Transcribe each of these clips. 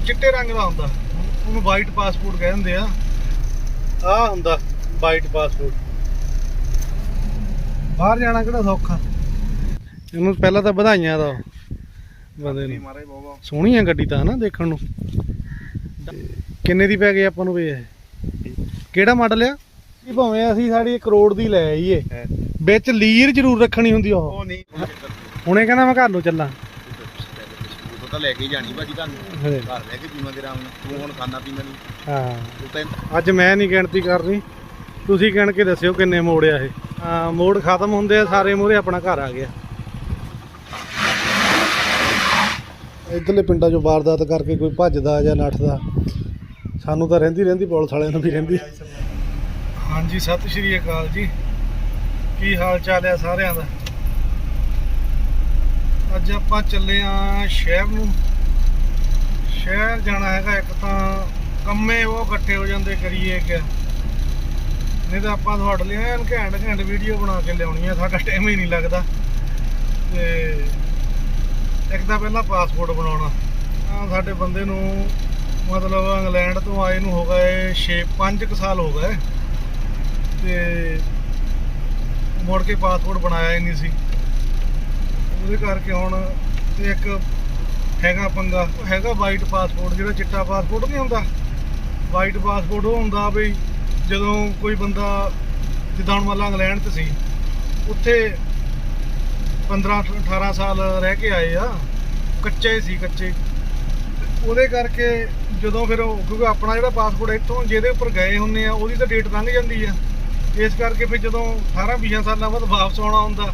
ਉਹ ਚਿੱਟੇ ਰੰਗ ਦਾ ਹੁੰਦਾ। ਉਹਨੂੰ ਵਾਈਟ ਪਾਸਪੋਰਟ ਕਹਿੰਦੇ ਆ। ਆ ਹੁੰਦਾ ਵਾਈਟ ਪਾਸਪੋਰਟ ਬਾਹਰ ਜਾਣਾ ਕਿਹੜਾ ਸੌਖਾ? ਇਹਨੂੰ ਪਹਿਲਾਂ ਤਾਂ ਵਧਾਈਆਂ ਦਾ। ਬੰਦੇ ਨੂੰ। ਸੋਹਣੀ ਆ ਗੱਡੀ ਤਾਂ ਹਨਾ ਦੇਖਣ ਨੂੰ। ਕਿੰਨੇ ਦੀ ਪੈ ਗਈ ਆਪਾਂ ਨੂੰ ਵੀ ਕਿਹੜਾ ਮਾਡਲ ਆ? ਇਹ ਭਾਵੇਂ ਅਸੀਂ ਸਾਡੀ 1 ਕਰੋੜ ਦੀ ਲੈ ਆਈਏ। ਵਿੱਚ ਲੀਰ ਜ਼ਰੂਰ ਰੱਖਣੀ ਹੁੰਦੀ ਉਹ। ਹੁਣੇ ਕਹਿੰਦਾ ਮੈਂ ਘਰ ਨੂੰ ਚੱਲਾਂ। ਤਾਂ ਲੈ ਕੇ ਹੀ ਜਾਣੀ ਭਾਜੀ ਤੁਹਾਨੂੰ। ਘਰ ਲੈ ਕੇ ਪੀਵਾਂਗੇ ਆਰਾਮ ਨਾਲ। ਤੂੰ ਹੁਣ ਖਾਣਾ ਪੀਣਾ ਨਹੀਂ। ਹਾਂ। ਤੂੰ ਤਾਂ ਅੱਜ ਮੈਂ ਨਹੀਂ ਗਿਣਤੀ ਕਰਨੀ। ਤੁਸੀਂ ਗਿਣ ਕੇ ਦੱਸਿਓ ਕਿੰਨੇ ਮੋੜ ਆ ਇਹ। ਹਾਂ ਮੋੜ ਖਤਮ ਹੁੰਦੇ ਆ ਸਾਰੇ ਮੋਰੇ ਆਪਣਾ ਘਰ ਆ ਗਿਆ। ਇਧਰਲੇ ਪਿੰਡਾਂ 'ਚੋਂ ਵਾਰਦਾਤ ਕਰਕੇ ਕੋਈ ਭੱਜਦਾ ਜਾਂ ਨੱਠਦਾ ਸਾਨੂੰ ਤਾਂ ਰਹਿੰਦੀ ਰਹਿੰਦੀ ਪੁਲਿਸ ਵਾਲਿਆਂ ਨੂੰ ਵੀ ਰਹਿੰਦੀ। ਹਾਂਜੀ ਸਤਿ ਸ਼੍ਰੀ ਅਕਾਲ ਜੀ। ਕੀ ਹਾਲ ਚਾਲ ਹੈ ਸਾਰਿਆਂ ਦਾ? ਅੱਜ ਆਪਾਂ ਚੱਲੇ ਆ ਸ਼ਹਿਰ ਨੂੰ। ਸ਼ਹਿਰ ਜਾਣਾ ਹੈਗਾ ਇੱਕ ਤਾਂ ਕੰਮੇ ਉਹ ਇਕੱਠੇ ਹੋ ਜਾਂਦੇ ਕਰੀਏ ਕਿ ਨਹੀਂ ਤਾਂ ਆਪਾਂ ਤੁਹਾਡੇ ਲਈ ਐਨ ਘੈਂਟ ਘੈਂਟ ਵੀਡੀਓ ਬਣਾ ਕੇ ਲਿਆਉਣੀ ਆ, ਸਾਡਾ ਟਾਈਮ ਹੀ ਨਹੀਂ ਲੱਗਦਾ। ਤੇ ਇੱਕ ਤਾਂ ਪਹਿਲਾਂ ਪਾਸਪੋਰਟ ਬਣਾਉਣਾ। ਆ ਸਾਡੇ ਬੰਦੇ ਨੂੰ ਮਤਲਬ ਇੰਗਲੈਂਡ ਤੋਂ ਆਏ ਨੂੰ ਹੋ ਗਏ 6 5 ਕੁ ਸਾਲ ਹੋ ਗਏ। ਤੇ ਮੁੜ ਕੇ ਪਾਸਪੋਰਟ ਬਣਾਇਆ ਹੀ ਨਹੀਂ ਸੀ। ਉਹਦੇ ਕਰਕੇ ਹੁਣ ਤੇ ਇੱਕ ਹੈਗਾ ਪੰਗਾ, ਹੈਗਾ ਵਾਈਟ ਪਾਸਪੋਰਟ ਜਿਹੜਾ ਚਿੱਟਾ ਪਾਸਪੋਰਟ ਨਹੀਂ ਹੁੰਦਾ ਵਾਈਟ ਪਾਸਪੋਰਟ ਉਹ ਹੁੰਦਾ ਵੀ ਜਦੋਂ ਕੋਈ ਬੰਦਾ ਜਿੱਦਾਂ ਹੁਣ ਮੰਨ ਇੰਗਲੈਂਡ 'ਚ ਸੀ, ਉੱਥੇ 15 18 ਸਾਲ ਰਹਿ ਕੇ ਆਏ ਆ, ਕੱਚੇ ਸੀ ਕੱਚੇ। ਉਹਦੇ ਕਰਕੇ ਜਦੋਂ ਫਿਰ ਉਹ, ਕਿਉਂਕਿ ਆਪਣਾ ਜਿਹੜਾ ਪਾਸਪੋਰਟ ਇੱਥੋਂ ਜਿਹਦੇ ਉੱਪਰ ਗਏ ਹੁੰਨੇ ਆ, ਉਹਦੀ ਤਾਂ ਡੇਟ ਲੰਘ ਜਾਂਦੀ ਆ। ਇਸ ਕਰਕੇ ਫਿਰ ਜਦੋਂ 18 20 ਸਾਲਾਂ ਬਾਅਦ ਵਾਪਸ ਆਉਣਾ ਹੁੰਦਾ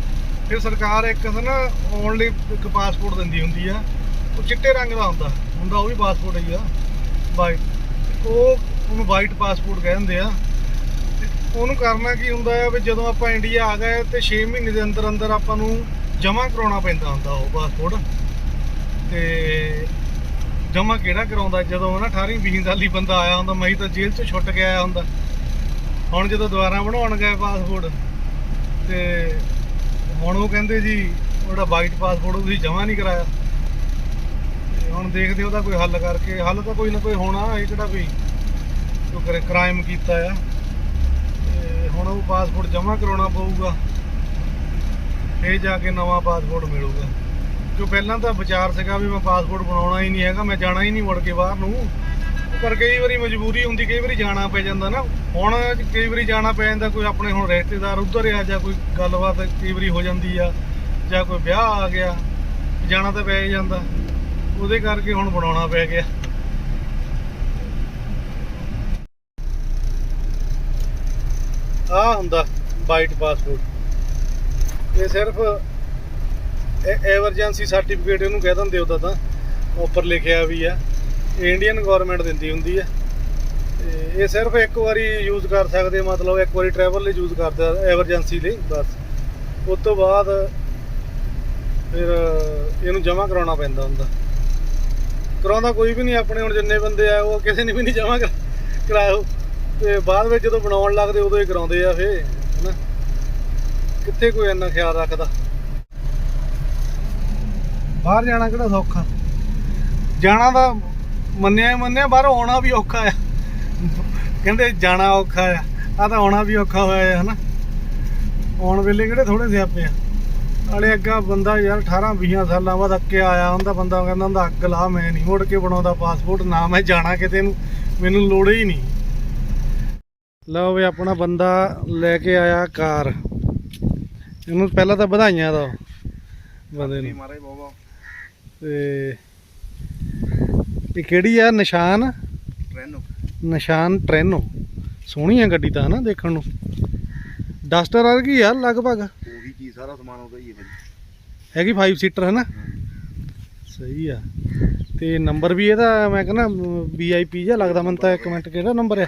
ਫਿਰ ਸਰਕਾਰ ਇੱਕ ਨਾ ਆਉਣ ਲਈ ਇੱਕ ਪਾਸਪੋਰਟ ਦਿੰਦੀ ਹੁੰਦੀ ਆ। ਉਹ ਚਿੱਟੇ ਰੰਗ ਦਾ ਹੁੰਦਾ। ਹੁੰਦਾ ਉਹ ਵੀ ਪਾਸਪੋਰਟ ਹੀ ਆ। ਵਾਈਟ ਉਹ ਉਹਨੂੰ ਵਾਈਟ ਪਾਸਪੋਰਟ ਕਹਿੰਦੇ ਆ। ਤੇ ਉਹਨੂੰ ਕਰਨਾ ਕੀ ਹੁੰਦਾ ਹੈ ਵੀ ਜਦੋਂ ਆਪਾਂ ਇੰਡੀਆ ਆ ਗਏ ਤੇ 6 ਮਹੀਨੇ ਦੇ ਅੰਦਰ ਅੰਦਰ ਆਪਾਂ ਨੂੰ ਜਮ੍ਹਾਂ ਕਰਾਉਣਾ ਪੈਂਦਾ ਹੁੰਦਾ ਉਹ ਪਾਸਪੋਰਟ ਤੇ ਜਮ੍ਹਾਂ ਕਿਹੜਾ ਕਰਾਉਂਦਾ? ਜਦੋਂ ਨਾ 18 20 ਸਾਲੀ ਬੰਦਾ ਆਇਆ ਹੁੰਦਾ ਮੈਂ ਤਾਂ ਜੇਲ੍ਹ 'ਚੋਂ ਛੁੱਟ ਕੇ ਆਇਆ ਹੁੰਦਾ। ਹੁਣ ਜਦੋਂ ਦੁਬਾਰਾ ਬਣਾਉਣ ਗਏ ਪਾਸਪੋਰਟ ਤੇ ਹੁਣ ਉਹ ਕਹਿੰਦੇ ਜੀ, ਉਹਦਾ ਵਾਈਟ ਪਾਸਪੋਰਟ ਤੁਸੀਂ ਜਮ੍ਹਾਂ ਨਹੀਂ ਕਰਾਇਆ। ਤੇ ਹੁਣ ਦੇਖਦੇ ਉਹਦਾ ਕੋਈ ਹੱਲ ਕਰਕੇ। ਹੱਲ ਤਾਂ ਕੋਈ ਨਾ ਕੋਈ ਹੋਣਾ ਇਹ ਕਿਹੜਾ ਵੀ ਕੋਈ ਕਰੇ ਕ੍ਰਾਈਮ ਕੀਤਾ ਆ। ਤੇ ਹੁਣ ਉਹ ਪਾਸਪੋਰਟ ਜਮ੍ਹਾਂ ਕਰਾਉਣਾ ਪਊਗਾ। ਫੇਰ ਜਾ ਕੇ ਨਵਾਂ ਪਾਸਪੋਰਟ ਮਿਲੂਗਾ। ਜੋ ਪਹਿਲਾਂ ਤਾਂ ਵਿਚਾਰ ਸੀਗਾ ਵੀ ਮੈਂ ਪਾਸਪੋਰਟ ਬਣਾਉਣਾ ਹੀ ਨਹੀਂ ਹੈਗਾ, ਮੈਂ ਜਾਣਾ ਹੀ ਨਹੀਂ ਮੁੜ ਕੇ ਬਾਹਰ ਨੂੰ। ਪਰ ਕਈ ਵਾਰੀ ਮਜਬੂਰੀ ਹੁੰਦੀ, ਕਈ ਵਾਰੀ ਜਾਣਾ ਪੈ ਜਾਂਦਾ ਨਾ। ਹੁਣ ਕਈ ਵਾਰੀ ਜਾਣਾ ਪੈ ਜਾਂਦਾ, ਕੋਈ ਆਪਣੇ ਹੁਣ ਰਿਸ਼ਤੇਦਾਰ ਉੱਧਰ ਆ ਜਾਂ ਕੋਈ ਗੱਲਬਾਤ ਕਈ ਵਾਰੀ ਹੋ ਜਾਂਦੀ ਆ, ਜਾਂ ਕੋਈ ਵਿਆਹ ਆ ਗਿਆ, ਜਾਣਾ ਤਾਂ ਪੈ ਜਾਂਦਾ। ਉਹਦੇ ਕਰਕੇ ਹੁਣ ਬਣਾਉਣਾ ਪੈ ਗਿਆ। ਆ ਹੁੰਦਾ ਵਾਈਟ ਪਾਸਪੋਰਟ। ਇਹ ਸਿਰਫ ਐਮਰਜੈਂਸੀ ਸਰਟੀਫਿਕੇਟ ਇਹਨੂੰ ਕਹਿ ਦਿੰਦੇ ਉਹਦਾ ਤਾਂ। ਉੱਪਰ ਲਿਖਿਆ ਵੀ ਆ। ਇੰਡੀਅਨ ਗਵਰਨਮੈਂਟ ਦਿੰਦੀ ਹੁੰਦੀ ਹੈ। ਤੇ ਇਹ ਸਿਰਫ ਇੱਕ ਵਾਰੀ ਯੂਜ਼ ਕਰ ਸਕਦੇ ਮਤਲਬ ਇੱਕ ਵਾਰੀ ਟਰੈਵਲ ਲਈ ਯੂਜ਼ ਕਰਦਾ ਐਮਰਜੈਂਸੀ ਲਈ, ਬਸ। ਉਸ ਤੋਂ ਬਾਅਦ ਫਿਰ ਇਹਨੂੰ ਜਮ੍ਹਾਂ ਕਰਾਉਣਾ ਪੈਂਦਾ ਹੁੰਦਾ। ਕਰਾਉਂਦਾ ਕੋਈ ਵੀ ਨਹੀਂ, ਆਪਣੇ ਹੁਣ ਜਿੰਨੇ ਬੰਦੇ ਆ, ਉਹ ਕਿਸੇ ਨੇ ਵੀ ਨਹੀਂ ਜਮ੍ਹਾਂ ਕਰਾਇਆ। ਤੇ ਬਾਅਦ ਵਿੱਚ ਜਦੋਂ ਬਣਾਉਣ ਲੱਗਦੇ, ਉਦੋਂ ਹੀ ਕਰਾਉਂਦੇ ਆ ਫੇ ਹਨਾ। ਕਿੱਥੇ ਕੋਈ ਇੰਨਾ ਖਿਆਲ ਰੱਖਦਾ? ਬਾਹਰ ਜਾਣਾ ਕਿਹੜਾ ਸੌਖਾ? ਜਾਣਾ ਤਾਂ ਮੰਨਿਆ ਹੀ ਮੰਨਿਆ ਬਾਹਰੋਂ ਆਉਣਾ ਵੀ ਔਖਾ ਆ। ਕਹਿੰਦੇ ਜਾਣਾ ਔਖਾ ਆ। ਆ ਤਾਂ ਆਉਣਾ ਵੀ ਔਖਾ ਹੋਇਆ ਹੈ ਹਨਾ? ਆਉਣ ਵੇਲੇ ਕਿਹੜੇ ਥੋੜੇ ਸਿਆਪੇ ਆ? ਨਾਲੇ ਅੱਗਾ ਬੰਦਾ ਯਾਰ 18 20 ਸਾਲਾਂ ਬਾਅਦ ਅੱਕੇ ਆਇਆ ਹੁੰਦਾ ਬੰਦਾ ਕਹਿੰਦਾ ਹੁੰਦਾ ਅੱਗ ਲਾ ਮੈਂ ਨਹੀਂ ਮੁੜ ਕੇ ਬਣਾਉਂਦਾ ਪਾਸਪੋਰਟ ਨਾ ਮੈਂ ਜਾਣਾ ਕਿਤੇ ਨੂੰ। ਮੈਨੂੰ ਲੋੜ ਹੀ ਨਹੀਂ। ਲਓ ਵੀ ਆਪਣਾ ਬੰਦਾ ਲੈ ਕੇ ਆਇਆ ਕਾਰ। ਇਹਨੂੰ ਪਹਿਲਾਂ ਤਾਂ ਵਧਾਈਆਂ ਦਾ ਬੰਦੇ ਨੂੰ। ਮਾਰੇ ਬਾਬਾ ਤੇ ਇਹ ਕਿਹੜੀ ਆ? ਨਿਸ਼ਾਨ? ਟ੍ਰੈਨ। ਨਿਸ਼ਾਨ ਟ੍ਰੈਨੋ। ਸੋਹਣੀ ਆ ਗੱਡੀ ਤਾਂ ਨਾ ਦੇਖਣ ਨੂੰ। ਡਸਟਰ ਵਰਗੀ ਆ ਲਗਭਗ? ਉਹੀ ਚੀਜ਼ ਸਾਰਾ ਸਮਾਨ ਉਹਦਾ ਹੀ ਹੈ ਹੈਗੀ 5 ਸੀਟਰ ਹੈ ਨਾ? ਸਹੀ ਆ। ਤੇ ਨੰਬਰ ਵੀ ਇਹਦਾ ਮੈਂ ਕਹਿੰਦਾ ਵੀਆਈਪੀ ਜਿਹਾ ਲੱਗਦਾ ਮੈਨੂੰ ਤਾਂ ਇੱਕ ਮਿੰਟ ਕਿਹੜਾ ਨੰਬਰ ਆ?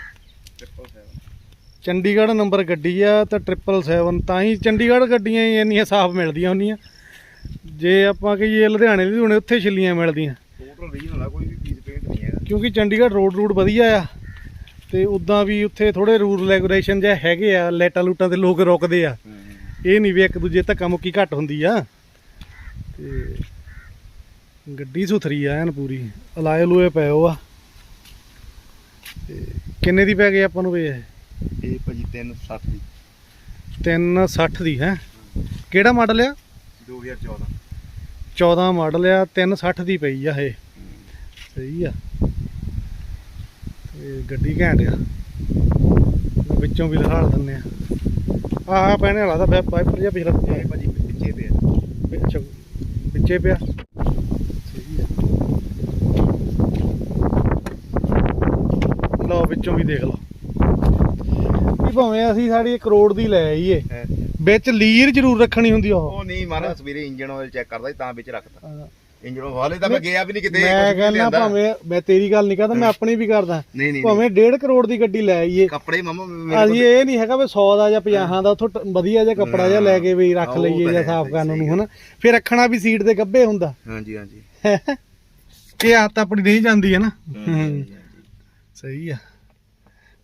ਚੰਡੀਗੜ੍ਹ ਨੰਬਰ ਗੱਡੀ ਆ ਤਾਂ 777 ਤਾਂ ਹੀ ਚੰਡੀਗੜ੍ਹ ਗੱਡੀਆਂ ਹੀ ਇੰਨੀਆਂ ਸਾਫ਼ ਮਿਲਦੀਆਂ ਹੁੰਦੀਆਂ। ਜੇ ਆਪਾਂ ਕਹੀਏ ਲੁਧਿਆਣੇ ਦੀ ਹੁਣੇ ਉੱਥੇ ਛਿੱਲੀਆਂ ਮਿਲਦੀਆਂ। ਟੋਟਲ ਰੀਜਨਲ ਆ ਕੋਈ ਵੀ ਪੀਸ ਪੇਂਟ ਨਹੀਂ ਹੈਗਾ ਕਿਉਂਕਿ ਚੰਡੀਗੜ੍ਹ ਰੋਡ ਰੂਡ ਵਧੀਆ ਆ ਤੇ ਉਦਾਂ ਵੀ ਉੱਥੇ ਥੋੜੇ ਰੂਲ ਰੈਗੂਲੇਸ਼ਨ ਜਿਹਾ ਹੈਗੇ ਆ ਲਾਈਟਾਂ ਲੂਟਾਂ ਤੇ ਲੋਕ ਰੁਕਦੇ ਆ। ਇਹ ਨਹੀਂ ਵੀ ਇੱਕ ਦੂਜੇ ਧੱਕਾ ਮੁੱਕੀ ਘੱਟ ਹੁੰਦੀ ਆ। ਤੇ ਗੱਡੀ ਸੁਥਰੀ ਆ ਐਨ ਪੂਰੀ ਅਲਾਏ ਲੂਏ ਪਏ ਹੋ ਆ। ਤੇ ਕਿੰਨੇ ਦੀ ਪੈ ਗਈ ਆਪਾਂ ਨੂੰ ਇਹ? ਇਹ ਭਾਜੀ 360 ਦੀ। 360 ਦੀ ਹੈ? ਕਿਹੜਾ ਮਾਡਲ ਆ? 2014 14 ਮਾਡਲ ਆ 360 ਦੀ ਪਈ ਆ ਇਹ। ਸਹੀ ਆ। ਤੇ ਗੱਡੀ ਘੈਂਟ ਆ। ਵਿੱਚੋਂ ਵੀ ਦਿਖਾ ਦਿੰਨੇ ਆ। ਆਹ ਪੈਣੇ ਵਾਲਾ ਤਾਂ ਵਾਈਪਰ ਜਿਹਾ ਪਿਛਲਾ ਭਾਜੀ ਪਿੱਛੇ ਤੇ ਆ। ਵਿੱਚ ਵਿੱਚੇ ਪਿਆ। ਸਹੀ ਆ। ਲਓ ਵਿੱਚੋਂ ਵੀ ਦੇਖ ਲਓ। ਕੀ ਭਾਵੇਂ ਅਸੀਂ ਸਾਡੀ ਇੱਕ ਕਰੋੜ ਦੀ ਲੈ ਆਈਏ ਹੈਂ। ਵਿੱਚ ਲੀਰ ਜ਼ਰੂਰ ਰੱਖਣੀ ਹੁੰਦੀ ਉਹ। ਉਹ ਨਹੀਂ ਮਾਰਾ ਸਵੇਰੇ ਇੰਜਨ ਆਇਲ ਚੈੱਕ ਕਰਦਾ ਸੀ ਤਾਂ ਵਿੱਚ ਰੱਖਤਾ। ਇੰਜਨ ਵਾਲੇ ਤਾਂ ਮੈਂ ਗਿਆ ਵੀ ਨਹੀਂ ਕਿਤੇ ਮੈਂ ਵੀ ਕਹਿੰਦਾ। ਭਾਵੇਂ ਮੈਂ ਤੇਰੀ ਗੱਲ ਨਹੀਂ ਕਰਦਾ ਮੈਂ ਆਪਣੀ ਵੀ ਕਰਦਾ। ਨਹੀਂ ਨਹੀਂ ਭਾਵੇਂ 1.5 ਕਰੋੜ ਦੀ ਗੱਡੀ ਲੈ ਆਈਏ। ਕੱਪੜੇ ਮਮਾ ਮੇਰੇ ਅਸੀਂ ਇਹ ਨਹੀਂ ਹੈਗਾ ਵੀ 100 ਦਾ ਜਾਂ 50 ਦਾ ਉੱਥੋਂ ਵਧੀਆ ਜਿਹਾ ਕੱਪੜਾ ਜਿਹਾ ਲੈ ਕੇ ਵੀ ਰੱਖ ਲਈਏ ਜਾਂ ਸਾਫ਼ ਕਰਨ ਨੂੰ ਹਨਾ? ਫਿਰ ਰੱਖਣਾ ਵੀ ਸੀਟ ਦੇ ਗੱਭੇ ਹੁੰਦਾ। ਹਾਂਜੀ ਹਾਂਜੀ। ਇਹ ਆਦਤ ਆਪਣੀ ਨਹੀਂ ਜਾਂਦੀ ਹੈ ਨਾ। ਸਹੀ ਆ।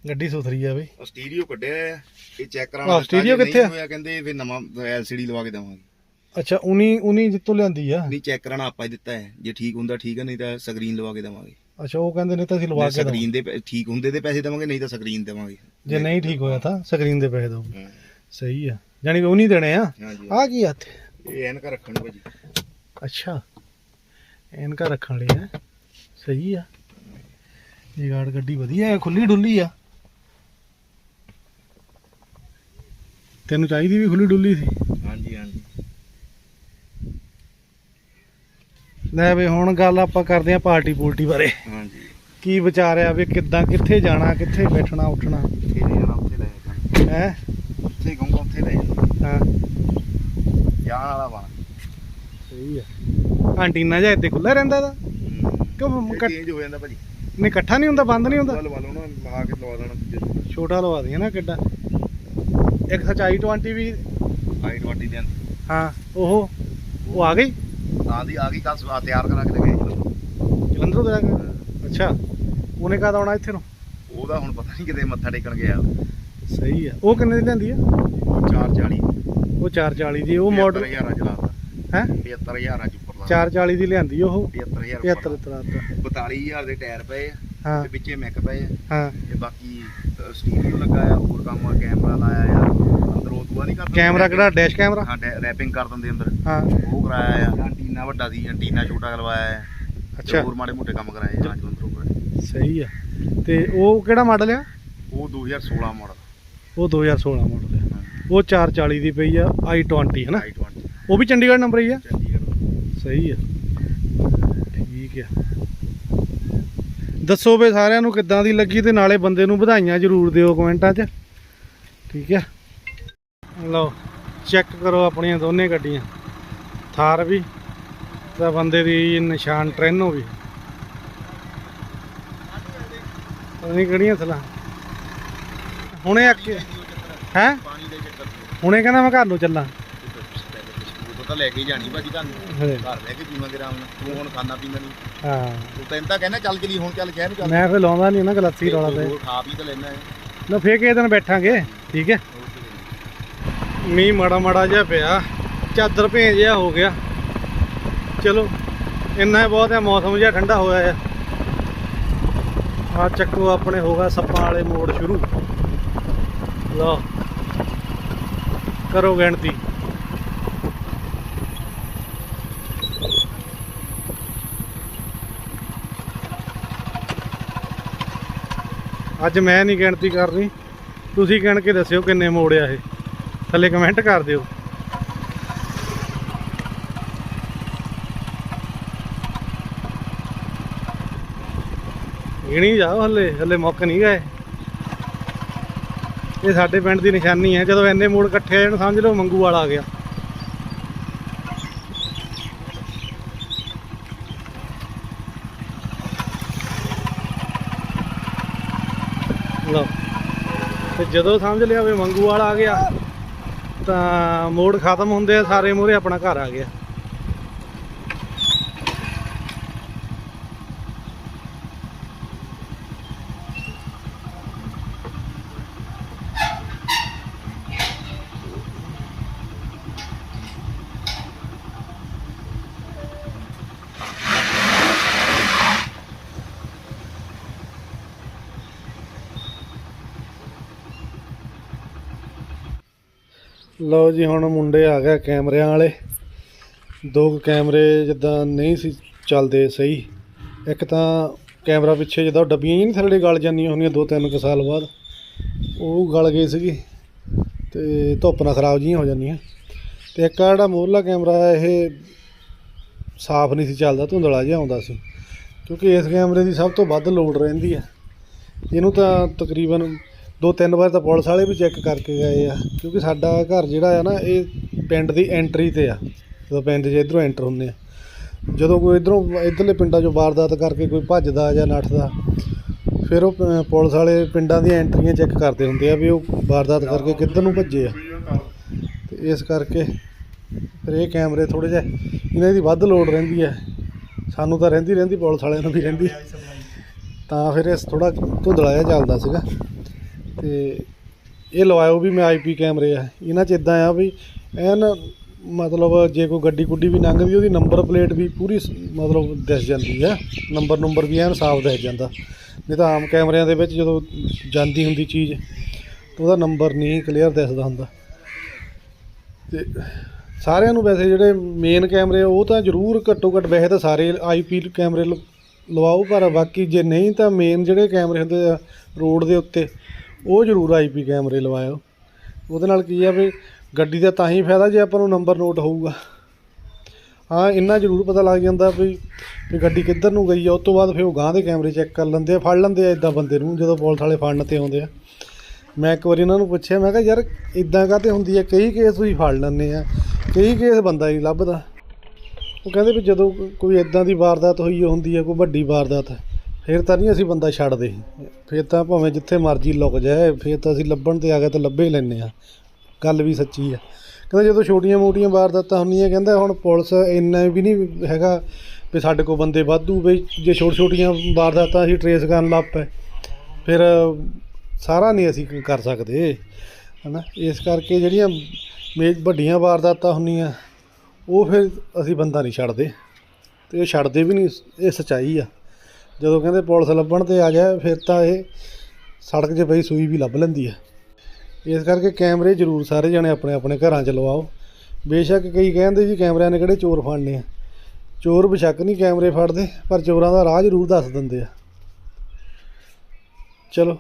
ਗੱਡੀ ਸੁਥਰੀ ਆ ਬਈ। ਸਟੀਰੀਓ ਕੱਢਿਆ ਇਹ ਚੈੱਕ ਕਰਾਉਣਾ ਸਟੀਰੀਓ ਕਿੱਥੇ ਆ? ਕਹਿੰਦੇ ਫਿਰ ਨਵਾਂ ਐਲਸੀਡੀ ਲਵਾ ਕੇ ਦੇਵਾਂਗੇ। ਅੱਛਾ ਉਨੀ ਉਨੀ ਜਿੱਤੋਂ ਲਿਆਂਦੀ ਆ? ਨਹੀਂ ਚੈੱਕ ਕਰਾਣਾ ਆਪਾਂ ਹੀ ਦਿੱਤਾ ਹੈ। ਜੇ ਠੀਕ ਹੁੰਦਾ ਠੀਕ ਹੈ ਨਹੀਂ ਤਾਂ ਸਕਰੀਨ ਲਵਾ ਕੇ ਦੇਵਾਂਗੇ। ਅੱਛਾ ਉਹ ਕਹਿੰਦੇ ਨੇ ਤਾਂ ਅਸੀਂ ਲਵਾ ਕੇ ਸਕਰੀਨ ਦੇ ਪੈ- ਠੀਕ ਹੁੰਦੇ ਦੇ ਪੈਸੇ ਦੇਵਾਂਗੇ ਨਹੀਂ ਤਾਂ ਸਕਰੀਨ ਦੇਵਾਂਗੇ। ਜੇ ਨਹੀਂ ਠੀਕ ਹੋਇਆ ਤਾਂ ਸਕਰੀਨ ਦੇ ਪੈਸੇ ਦੋ ਹਾਂ, ਸਹੀ ਆ। ਜਾਨੀ ਕਿ ਉਹ ਨਹੀਂ ਦੇਣੇ ਆ? ਹਾਂਜੀ। ਆ ਕੀ ਆ ਇੱਥੇ? ਇਹ ਐਨਕਾ ਰੱਖਣ ਭਾਜੀ। ਅੱਛਾ। ਐਨਕਾ ਰੱਖਣ ਲਈ ਹੈ। ਸਹੀ ਆ। ਜਗਾੜ ਗੱਡੀ ਵਧੀਆ ਹੈ ਖੁੱਲੀ ਡੁੱਲੀ ਆ। ਤੈਨੂੰ ਚਾਹੀਦੀ ਵੀ ਖੁੱਲੀ ਡੁੱਲੀ ਸੀ? ਹਾਂਜੀ ਹਾਂਜੀ। ਲੈ ਵੀ ਹੁਣ ਗੱਲ ਆਪਾਂ ਕਰਦੇ ਆਂ ਪਾਰਟੀ ਪੂਲਟੀ ਬਾਰੇ। ਹਾਂਜੀ। ਕੀ ਵਿਚਾਰਿਆ ਵੀ ਕਿੱਦਾਂ ਕਿੱਥੇ ਜਾਣਾ ਕਿੱਥੇ ਬੈਠਣਾ ਉੱਠਣਾ? ਲੈ ਜਾਣਾ ਉੱਥੇ ਲੈ ਜਾਣਾ। ਹੈ? ਉੱਥੇ ਕਹੂੰਗਾ ਉੱਥੇ ਲੈ ਜਾਣਾ। ਹਾਂ। ਜਾਣ ਵਾਲਾ ਵਾ ਸਹੀ ਆ। ਆਂਟੀਨਾ ਜਿਹਾ ਇੱਥੇ ਖੁੱਲਾ ਰਹਿੰਦਾ ਦਾ ਕਿਉਂ ਕੱਟ- ਚੇਂਜ ਹੋ ਜਾਂਦਾ ਭਾਜੀ। ਨਹੀਂ ਇਕੱਠਾ ਨਹੀਂ ਹੁੰਦਾ ਬੰਦ ਨਹੀਂ ਹੁੰਦਾ? ਲਵਾ ਲਓ ਨਾ ਲਾ ਕੇ ਲਵਾ ਦੇਣਾ ਦੂਜੇ ਨੂੰ ਛੋਟਾ ਲਵਾ ਦਈਏ ਨਾ ਕਿੱਡਾ। ਇੱਕ ਸੱਚਾਈ 20 ਵੀ? ਆਈ 20 ਦੇ ਅੰਦਰ ਹਾਂ ਉਹ ਉਹ ਆ ਗਈ? ਤਾਂ ਦੀ ਆ ਗਈ ਕੱਲ ਸਵਾ ਤਿਆਰ ਕਰਾ ਕੇ ਲੈ ਗਏ ਜੀ ਜਲੰਧਰੋਂ ਦੇ ਅੱਛਾ। ਉਹਨੇ ਕਦ ਆਉਣਾ ਇੱਥੇ ਨੂੰ? ਉਹਦਾ ਹੁਣ ਪਤਾ ਨਹੀਂ ਕਿਤੇ ਮੱਥਾ ਟੇਕਣ ਗਿਆ। ਸਹੀ ਆ। ਉਹ ਕਿੰਨੇ ਦੀ ਲੈਂਦੀ ਆ? 440 ਉਹ 440 ਦੀ ਉਹ ਮਾਡਲ 75000 ਚਲਾਤਾ ਹੈ? 75000 ਚ ਉੱਪਰ ਲਾ 440 ਦੀ ਲਿਆਂਦੀ ਉਹ? 75000 75 ਤਰਾਤਾ। 42000 ਦੇ ਟਾਇਰ ਪਏ ਆ ਹਾਂ। ਤੇ ਵਿੱਚੇ ਮੈਕ ਪਏ ਆ। ਹਾਂ। ਤੇ ਬਾਕੀ ਸਟੀਰੀਓ ਲੱਗਾ ਆ ਹੋਰ ਕੰਮ ਆ ਕੈਮਰਾ ਲਾਇਆ ਆ। ਅੰਦਰੋਂ ਦੂਆ ਨਹੀਂ ਕਰਦਾ ਕੈਮਰਾ ਕਿਹੜਾ? Dash camera? ਹਾਂ ਰੈਪਿੰਗ ਕਰ ਦਿੰਦੇ ਅੰਦਰ। ਹਾਂ। ਉਹ ਕਰਾਇਆ ਆ। ਐਂਟੀਨਾ ਵੱਡਾ ਸੀ ਐਂਟੀਨਾ ਛੋਟਾ ਕਰਵਾਇਆ ਆ। ਅੱਛਾ। ਹੋਰ ਮਾੜੇ ਮੋਟੇ ਕੰਮ ਕਰਾਏ ਅੱਜ ਅੰਦਰੋਂ ਕਰਾਏ। ਸਹੀ ਆ। ਤੇ ਉਹ ਕਿਹੜਾ ਮਾਡਲ ਆ? ਉਹ 2016 ਮਾਡਲ ਉਹ 2016 ਮਾਡਲ ਆ। ਉਹ 440 ਦੀ ਪਈ ਆ i20 ਹੈ ਨਾ? I20 ਉਹ ਵੀ ਚੰਡੀਗੜ੍ਹ ਨੰਬਰ ਹੀ ਆ? ਚੰਡੀਗੜ੍ਹ। ਸਹੀ ਆ। ਠੀਕ ਆ। ਦੱਸੋ ਵੀ ਸਾਰਿਆਂ ਨੂੰ ਕਿੱਦਾਂ ਦੀ ਲੱਗੀ ਤੇ ਨਾਲੇ ਬੰਦੇ ਨੂੰ ਵਧਾਈਆਂ ਜ਼ਰੂਰ ਦਿਓ ਕਮੈਂਟਾਂ 'ਚ। ਠੀਕ ਆ। ਲਓ ਚੈੱਕ ਕਰੋ ਆਪਣੀਆਂ ਦੋਨੇ ਗੱਡੀਆਂ। ਥਾਰ ਵੀ ਤੇ ਬੰਦੇ ਦੀ ਨਿਸ਼ਾਨ ਟ੍ਰੈਨੋ ਵੀ। ਨਹੀਂ ਕਿਹੜੀਆਂ ਥਲਾ। ਹੁਣੇ ਅੱਗੇ ਹੈ? ਪਾਣੀ ਦੇ ਚੱਕਰ ਹੁਣੇ ਕਹਿੰਦਾ ਮੈਂ ਘਰ ਨੂੰ ਚੱਲਾਂ। ਤਾਂ ਲੈ ਕੇ ਜਾਣੀ ਭਾਜੀ ਤੁਹਾਨੂੰ। ਘਰ ਲੈ ਕੇ ਪੀਵਾਂਗੇ ਆਰਾਮ ਨਾਲ। ਤੂੰ ਹੁਣ ਖਾਣਾ ਪੀਣਾ ਨਹੀਂ। ਹਾਂ। ਤੂੰ ਤਾਂ ਕਹਿੰਦਾ ਚੱਲ ਚਲੀ ਹੁਣ ਚੱਲ ਕਹਿ ਨੂੰ ਚੱਲ। ਮੈਂ ਲਾਉਂਦਾ ਨਹੀਂ ਨਾ ਗਲਤੀ ਰੌਲਾ ਤੇ ਹੋਰ ਖਾ ਪੀ ਤਾਂ ਲੈਣਾ ਹੈ ਨਾ ਫੇਰ ਕਿਸੇ ਦਿਨ ਬੈਠਾਂਗੇ ਠੀਕ ਹੈ? ਮੀਂਹ ਮਾੜਾ ਮਾੜਾ ਜਿਹਾ ਪਿਆ। ਚਾਦਰ ਭੇਜ ਜਿਹਾ ਹੋ ਗਿਆ। ਚਲੋ, ਇੰਨਾ ਹੀ ਬਹੁਤ ਹੈ, ਮੌਸਮ ਜਿਹਾ ਠੰਡਾ ਹੋਇਆ ਹੈ। ਆ ਚੱਕੋ, ਆਪਣੇ ਹੋਗਾ ਸੱਪਾਂ ਵਾਲੇ ਮੋੜ ਸ਼ੁਰੂ। ਲਓ, ਕਰੋ ਗਿਣਤੀ। ਅੱਜ ਮੈਂ ਨਹੀਂ ਗਿਣਤੀ ਕਰਨੀ। ਤੁਸੀਂ ਗਿਣ ਕੇ ਦੱਸਿਓ ਕਿੰਨੇ ਮੋੜ ਆ ਇਹ। ਥੱਲੇ ਕਮੈਂਟ ਕਰ ਦਿਓ। ਗਿਣੀ ਜਾਓ ਹੱਲੇ ਹੱਲੇ ਮੁੱਕ ਨਹੀਂ ਗਏ। ਇਹ ਸਾਡੇ ਪਿੰਡ ਦੀ ਨਿਸ਼ਾਨੀ ਹੈ, ਜਦੋਂ ਇੰਨੇ ਮੋੜ ਇਕੱਠੇ ਆ ਸਮਝ ਲਓ ਮੰਗੂ ਵਾਲਾ ਆ ਗਿਆ। ਲਓ। ਤੇ ਜਦੋਂ ਸਮਝ ਲਿਆ ਵੀ ਮੰਗੂ ਵਾਲਾ ਆ ਗਿਆ ਤਾਂ ਮੋੜ ਖਤਮ ਹੁੰਦੇ ਆ ਸਾਰੇ ਮੂਹਰੇ ਆਪਣਾ ਘਰ ਆ ਗਿਆ। ਲਓ ਜੀ, ਹੁਣ ਮੁੰਡੇ ਆ ਗਏ ਕੈਮਰਿਆਂ ਵਾਲੇ। ਦੋ ਕੁ ਕੈਮਰੇ ਜਿੱਦਾਂ ਨਹੀਂ ਸੀ ਚੱਲਦੇ ਸਹੀ। ਇੱਕ ਤਾਂ ਕੈਮਰਾ ਪਿੱਛੇ ਜਿੱਦਾਂ ਡੱਬੀਆਂ ਹੀ ਨਹੀਂ ਥੱਲੇ ਗਲ ਜਾਂਦੀਆਂ ਹੁੰਦੀਆਂ ਦੋ ਤਿੰਨ ਕੁ ਸਾਲ ਬਾਅਦ। ਉਹ ਗਲ ਗਈ ਸੀਗੀ ਤੇ ਧੁੱਪ ਨਾਲ ਖਰਾਬ ਜਿਹੀਆਂ ਹੋ ਜਾਂਦੀਆਂ। ਤੇ ਇੱਕ ਆਹ ਜਿਹੜਾ ਮੋਹਰਲਾ ਕੈਮਰਾ ਇਹ ਸਾਫ਼ ਨਹੀਂ ਸੀ ਚੱਲਦਾ, ਧੁੰਦਲਾ ਜਿਹਾ ਆਉਂਦਾ ਸੀ। ਕਿਉਂਕਿ ਇਸ ਕੈਮਰੇ ਦੀ ਸਭ ਤੋਂ ਵੱਧ ਲੋਡ ਰਹਿੰਦੀ ਹੈ। ਇਹਨੂੰ ਤਾਂ ਤਕਰੀਬਨ ਦੋ ਤਿੰਨ ਵਾਰ ਤਾਂ ਪੁਲਿਸ ਵਾਲੇ ਵੀ ਚੈੱਕ ਕਰਕੇ ਗਏ ਆ, ਕਿਉਂਕਿ ਸਾਡਾ ਘਰ ਜਿਹੜਾ ਆ ਨਾ, ਇਹ ਪਿੰਡ ਦੀ ਐਂਟਰੀ ਤੇ ਆ, ਜਦੋਂ ਪਿੰਡ 'ਚ ਇਧਰੋਂ ਐਂਟਰ ਹੁੰਦੇ ਆ। ਜਦੋਂ ਕੋਈ ਇਧਰੋਂ ਇਧਰਲੇ ਪਿੰਡਾਂ 'ਚੋਂ ਵਾਰਦਾਤ ਕਰਕੇ ਕੋਈ ਭੱਜਦਾ ਜਾਂ ਨੱਠਦਾ, ਫਿਰ ਉਹ ਪ- ਪੁਲਿਸ ਵਾਲੇ ਪਿੰਡਾਂ ਦੀਆਂ ਐਂਟਰੀਆਂ ਚੈੱਕ ਕਰਦੇ ਹੁੰਦੇ ਆ ਵੀ ਉਹ ਵਾਰਦਾਤ ਕਰਕੇ ਕਿੱਧਰ ਨੂੰ ਭੱਜੇ ਆ। ਤੇ ਇਸ ਕਰਕੇ ਫਿਰ ਇਹ ਕੈਮਰੇ ਥੋੜੇ ਜਿਹਾ, ਇਹਨਾਂ ਦੀ ਵੱਧ ਲੋਡ ਰਹਿੰਦੀ ਹੈ ਸਾਨੂੰ ਤਾਂ ਰਹਿੰਦੀ ਰਹਿੰਦੀ ਪੁਲਿਸ ਵਾਲਿਆਂ ਨੂੰ ਵੀ ਰਹਿੰਦੀ। ਤਾਂ ਫਿਰ ਇਸ ਥੋੜਾ ਧੁੰਦਲਾ ਜਿਹਾ ਚੱਲਦਾ ਸੀਗਾ। ਤੇ ਇਹ ਲਵਾਇਓ ਵੀ ਮੈਂ ਆਈਪੀ ਕੈਮਰੇ ਆ। ਇਹਨਾਂ 'ਚ ਇਦਾਂ ਆ ਵੀ ਐਨ ਮਤਲਬ ਜੇ ਕੋਈ ਗੱਡੀ ਗੁੱਡੀ ਵੀ ਲੰਘਦੀ, ਉਹਦੀ ਨੰਬਰ ਪਲੇਟ ਵੀ ਪੂਰੀ ਸ- ਮਤਲਬ ਦਿਸ ਜਾਂਦੀ ਹੈ ਨੰਬਰ ਨੰਬਰ ਵੀ ਐਨ ਸਾਫ਼ ਦਿਸ ਜਾਂਦਾ। ਨਹੀਂ ਤਾਂ ਆਮ ਕੈਮਰਿਆਂ ਦੇ ਵਿੱਚ ਜਦੋਂ ਜਾਂਦੀ ਹੁੰਦੀ ਚੀਜ਼, ਤਾਂ ਉਹਦਾ ਨੰਬਰ ਨਹੀਂ ਕਲੀਅਰ ਦਿਸਦਾ ਹੁੰਦਾ। ਤੇ ਸਾਰਿਆਂ ਨੂੰ ਵੈਸੇ ਜਿਹੜੇ ਮੇਨ ਕੈਮਰੇ ਉਹ ਤਾਂ ਜ਼ਰੂਰ ਘੱਟੋ ਘੱਟ ਵੈਸੇ ਤਾਂ ਸਾਰੇ ਆਈਪੀ ਕੈਮਰੇ ਲ- ਲਵਾਓ, ਪਰ ਬਾਕੀ ਜੇ ਨਹੀਂ ਤਾਂ ਮੇਨ ਜਿਹੜੇ ਕੈਮਰੇ ਹੁੰਦੇ ਆ, ਰੋਡ ਦੇ ਉੱਤੇ ਉਹ ਜ਼ਰੂਰ ਆਈਪੀ ਕੈਮਰੇ ਲਵਾਇਓ। ਉਹਦੇ ਨਾਲ ਕੀ ਆ ਵੀ ਗੱਡੀ ਦਾ ਤਾਂ ਹੀ ਫਾਇਦਾ ਜੇ ਆਪਾਂ ਨੂੰ ਨੰਬਰ ਨੋਟ ਹੋਊਗਾ। ਹਾਂ, ਇੰਨਾ ਜ਼ਰੂਰ ਪਤਾ ਲੱਗ ਜਾਂਦਾ ਵੀ ਵੀ ਗੱਡੀ ਕਿੱਧਰ ਨੂੰ ਗਈ ਆ, ਉਸ ਤੋਂ ਬਾਅਦ ਫਿਰ ਉਹ ਗਾਂਹ ਦੇ ਕੈਮਰੇ ਚੈੱਕ ਕਰ ਲੈਂਦੇ ਆ, ਫੜ ਲੈਂਦੇ ਆ ਇਦਾਂ ਬੰਦੇ ਨੂੰ, ਜਦੋਂ ਪੁਲਿਸ ਵਾਲੇ ਫੜਨ ਤੇ ਆਉਂਦੇ ਆ। ਮੈਂ ਇੱਕ ਵਾਰੀ ਉਹਨਾਂ ਨੂੰ ਪੁੱਛਿਆ, ਮੈਂ ਕਿਹਾ, ਯਾਰ ਇਦਾਂ ਕਾਹਤੇ ਹੁੰਦੀ ਆ? ਕਈ ਕੇਸ ਤੁਸੀਂ ਫੜ ਲੈਂਦੇ ਆ, ਕਈ ਕੇਸ ਬੰਦਾ ਹੀ ਲੱਭਦਾ। ਉਹ ਕਹਿੰਦੇ ਵੀ ਜਦੋਂ ਕੋਈ ਇਦਾਂ ਦੀ ਵਾਰਦਾਤ ਹੋਈ ਹੁੰਦੀ ਹੈ ਕੋਈ ਵੱਡੀ ਵਾਰਦਾਤ। ਫਿਰ ਤਾਂ ਨਹੀਂ ਅਸੀਂ ਬੰਦਾ ਛੱਡਦੇ। ਫਿਰ ਤਾਂ ਭਾਵੇਂ ਜਿੱਥੇ ਮਰਜ਼ੀ ਲੁਕ ਜਾਏ, ਫਿਰ ਤਾਂ ਅਸੀਂ ਲੱਭਣ ਤੇ ਆ ਗਏ ਤਾਂ ਲੱਭੇ ਹੀ ਲੈਂਦੇ ਆ ਗੱਲ ਵੀ ਸੱਚੀ ਆ। ਕਹਿੰਦਾ ਜਦੋਂ ਛੋਟੀਆਂ ਮੋਟੀਆਂ ਵਾਰਦਾਤਾਂ ਹੁੰਦੀਆਂ, ਕਹਿੰਦਾ ਹੁਣ ਪੁਲਿਸ ਇੰਨਾ ਵੀ ਨਹੀਂ ਹੈਗਾ ਵੀ ਸਾਡੇ ਕੋਲ ਬੰਦੇ ਵਾਧੂ ਵੀ ਜੇ ਛੋਟੀ ਛੋਟੀਆਂ ਵਾਰਦਾਤਾਂ ਅਸੀਂ ਟਰੇਸ ਕਰਨ ਲੱਗ ਪਏ, ਫਿਰ ਸਾਰਾ ਨਹੀਂ ਅਸੀਂ ਕਰ ਸਕਦੇ। ਹਨਾ? ਇਸ ਕਰਕੇ ਜਿਹੜੀਆਂ ਮੇਜ ਵੱਡੀਆਂ ਵਾਰਦਾਤਾਂ ਹੁੰਦੀਆਂ, ਉਹ ਫਿਰ ਅਸੀਂ ਬੰਦਾ ਨਹੀਂ ਛੱਡਦੇ। ਤੇ ਇਹ ਛੱਡਦੇ ਵੀ ਨਹੀਂ, ਇਹ ਸਚਾਈ ਆ। ਜਦੋਂ ਕਹਿੰਦੇ ਪੁਲਿਸ ਲੱਭਣ ਤੇ ਆ ਜਾਏ ਫਿਰ ਤਾਂ ਇਹ ਸੜਕ 'ਚ ਪਈ ਸੂਈ ਵੀ ਲੱਭ ਲੈਂਦੀ ਆ। ਇਸ ਕਰਕੇ ਕੈਮਰੇ ਜ਼ਰੂਰ ਸਾਰੇ ਜਣੇ ਆਪਣੇ ਆਪਣੇ ਘਰਾਂ 'ਚ ਲਵਾਓ। ਬੇਸ਼ੱਕ ਕਈ ਕਹਿੰਦੇ ਜੀ ਕੈਮਰਿਆਂ ਨੇ ਕਿਹੜੇ ਚੋਰ ਫੜਨੇ ਆ। ਚੋਰ ਬੇਸ਼ੱਕ ਨਹੀਂ ਕੈਮਰੇ ਫੜਦੇ, ਪਰ ਚੋਰਾਂ ਦਾ ਰਾਹ ਜ਼ਰੂਰ ਦੱਸ ਦਿੰਦੇ ਆ। ਚਲੋ,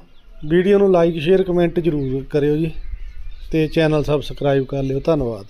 ਵੀਡੀਓ ਨੂੰ ਲਾਈਕ ਸ਼ੇਅਰ ਕਮੈਂਟ ਜ਼ਰੂਰ ਕਰਿਓ ਜੀ ਤੇ ਚੈਨਲ ਸਬਸਕ੍ਰਾਈਬ ਕਰ ਲਿਓ। ਧੰਨਵਾਦ।